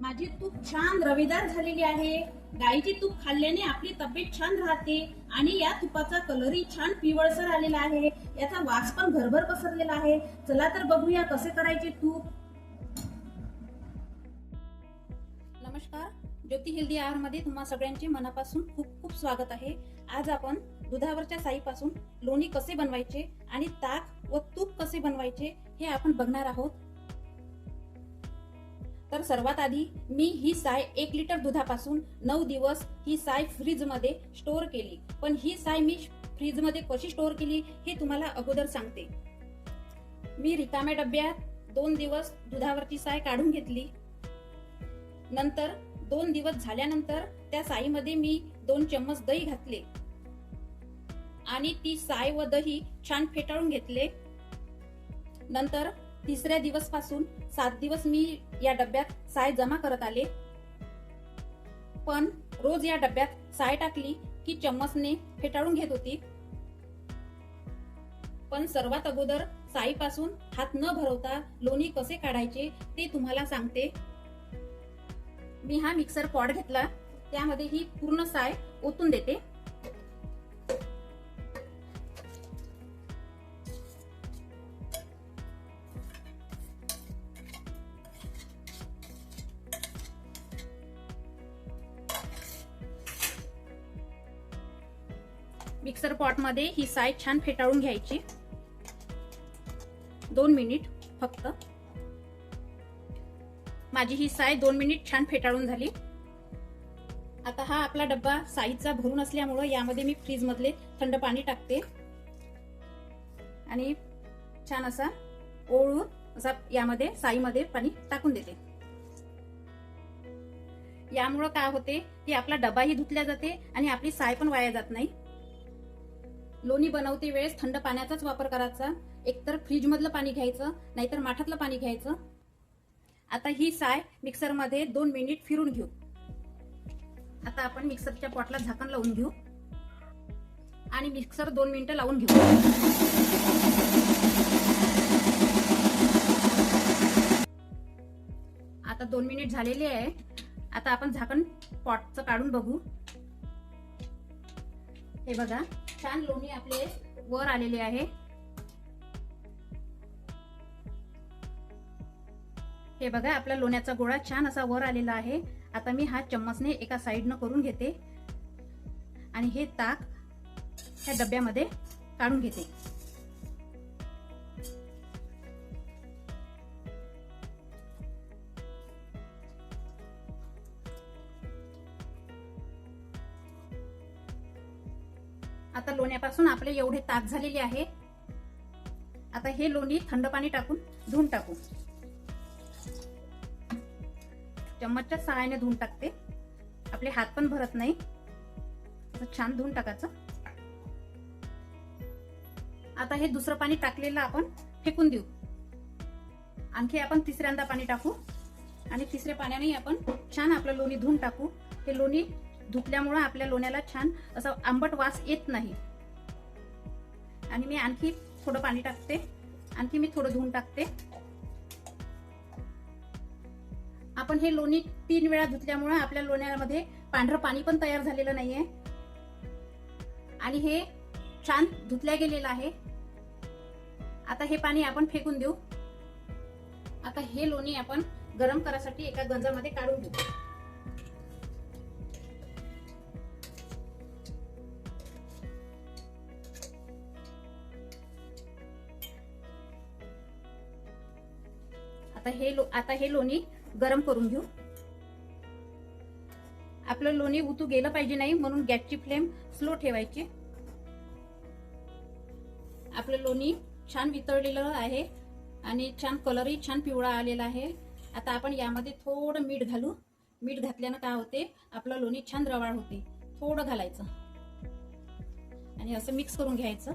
माझी तूप छान रवेदार झालेली आहे. गाईची तूप खाल्ल्याने आपली तब्येत छान राहते आणि या तुपाचा कलरही छान पिवळसर आलेला आहे. याचा वास पण घरभर पसरलेला आहे. चला तर बघूया कसे करायचे तूप. नमस्कार. ज्योती हेल्दी आहारमध्ये तुम्हा सगळ्यांचे मनापासून खूप खूप स्वागत आहे. आज आपण दुधावरच्या साईपासून लोणी कसे बनवायचे आणि ताक व तूप कसे बनवायचे हे आपण बघणार आहोत. तर सर्वात आधी मी ही साय एक लिटर दुधापासून नऊ दिवस ही साय फ्रीजमध्ये स्टोअर केली. पण ही साय मी फ्रीजमध्ये कशी स्टोअर केली हे तुम्हाला अगोदर सांगते. मी रिकाम्या डब्यात दोन दिवस दुधावरची साय काढून घेतली. नंतर दोन दिवस झाल्यानंतर त्या साईमध्ये मी दोन चम्मच दही घातले. आणि ती साय व दही छान फेटाळून घेतले. नंतर तिसऱ्या दिवसपासून सात दिवस मी या डब्यात साय जमा करत आले. पण रोज या डब्यात साय टाकली की चम्मचने फेटाळून घेत होती. पण सर्वात अगोदर साईपासून हात न भरवता लोणी कसे काढायचे ते तुम्हाला सांगते. मी हा मिक्सर पॉड घेतला. त्यामध्ये ही पूर्ण साय ओतून देते. मिक्सर पॉटमध्ये ही साय छान फेटाळून घ्यायची. दोन मिनिट फक्त. माझी ही साय दोन मिनिट छान फेटाळून झाली. आता हा आपला डब्बा साईचा भरून असल्यामुळं यामध्ये मी फ्रीज मधले थंड पाणी टाकते. आणि छान असा ओळून असा यामध्ये साईमध्ये पाणी टाकून देते. यामुळं काय होते की आपला डबाही धुतल्या जाते आणि आपली साय पण वाया जात नाही. लोणी बनवते वेळेस थंड पाण्याचाच वापर करायचा. एकतर फ्रीज मधलं पाणी घ्यायचं नाहीतर माठातलं पाणी घ्यायचं. आता ही साय मिक्सरमध्ये दोन मिनिट फिरून घेऊ. आता आपण मिक्सरच्या पॉटला झाकण लावून घेऊ. आणि मिक्सर दोन मिनिटं लावून घेऊ. आता दोन मिनिट झालेले आहे. आता आपण झाकण पॉटचं काढून बघू. हे बघा. छान लोणी आपले वर आलेले आहे. हे बघा आपल्या लोण्याचा गोळा छान असा वर आलेला आहे. आता मी हा चम्मचने एका साईडनं करून घेते. आणि हे ताक ह्या डब्यामध्ये काढून घेते. आता लोण्यापासून आपले एवढे ताक झालेले आहे. आता हे लोणी थंड पाणी टाकून धुवून टाकू. चम्मचच्या सहाय्याने धुवून टाकते. आपले हात पण भरत नाही. छान धुवून टाकायचं. आता हे दुसरं पाणी टाकलेलं आपण फेकून देऊ. आणखी आपण तिसऱ्यांदा पाणी टाकू. आणि तिसऱ्या पाण्याने आपण छान आपलं लोणी धुवून टाकू. हे लोणी धुतल्यामुळं आपल्या लोण्याला छान असा आंबट वास येत नाही. आणि मी आणखी थोडं पाणी टाकते. आणखी मी थोडं धुवून टाकते. आपण हे लोणी तीन वेळा धुतल्यामुळे आपल्या लोण्यामध्ये पांढरं पाणी पण तयार झालेलं नाहीये. आणि हे छान धुतल्या गेलेलं आहे. आता हे पाणी आपण फेकून देऊ. आता हे लोणी आपण गरम करायसाठी एका गंजामध्ये काढून घेऊ. आता हे आता हे लोणी गरम करून घेऊ. आपलं लोणी उतू गेलं पाहिजे नाही म्हणून गॅसची फ्लेम स्लो ठेवायची. आपलं लोणी छान वितळलेलं आहे आणि छान कलरही छान पिवळा आलेला आहे. आता आपण यामध्ये थोडं मीठ घालू. मीठ घातल्यानं काय होते? आपलं लोणी छान रवाळ होते. थोडं घालायचं. आणि असं मिक्स करून घ्यायचं.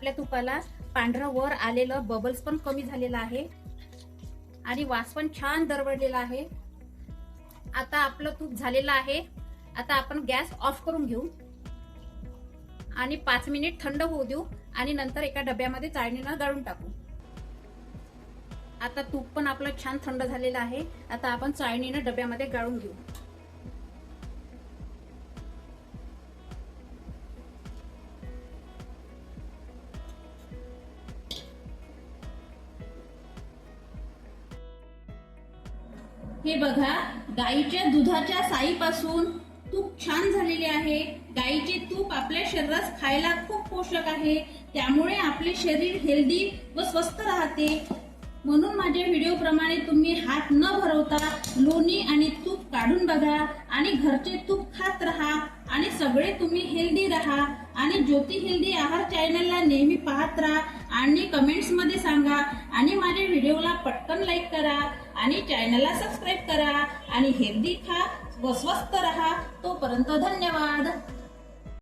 आपल्या तुपाला पांढरं वर आलेलं बबल्स पण कमी झालेलं आहे. आणि वास पण छान दरवळलेला आहे. आता आपलं तूप झालेलं आहे. आता आपण गॅस ऑफ करून घेऊ. आणि पाच मिनिट थंड होऊ देऊ आणि नंतर एका डब्यामध्ये चाळणीनं गाळून टाकू. आता तूप पण आपलं छान थंड झालेलं आहे. आता आपण चाळणीनं डब्यामध्ये गाळून घेऊ. हे बघा गाईच्या दुधाच्या साईपासून तूप छान झालेले आहे. गाईचे तूप आपल्या शरीरास खायला खूप पोषक आहे. त्यामुळे आपले शरीर हेल्दी व स्वस्थ राहते. म्हणून माझ्या व्हिडिओ प्रमाणे तुम्ही हात न भरवता लोणी आणि तूप काढून बघा आणि घरचे तूप खात राहा आणि सगळे तुम्ही हेल्दी राहा. आणि ज्योती हेल्दी आहार चॅनलला नेहमी पाहत राहा आणि कमेंट्समध्ये सांगा. आणि माझ्या व्हिडिओला पटकन लाईक करा. आणि चॅनलला सबस्क्राईब करा आणि हेल्दी खा व स्वस्थ रहा. तोपर्यंत धन्यवाद.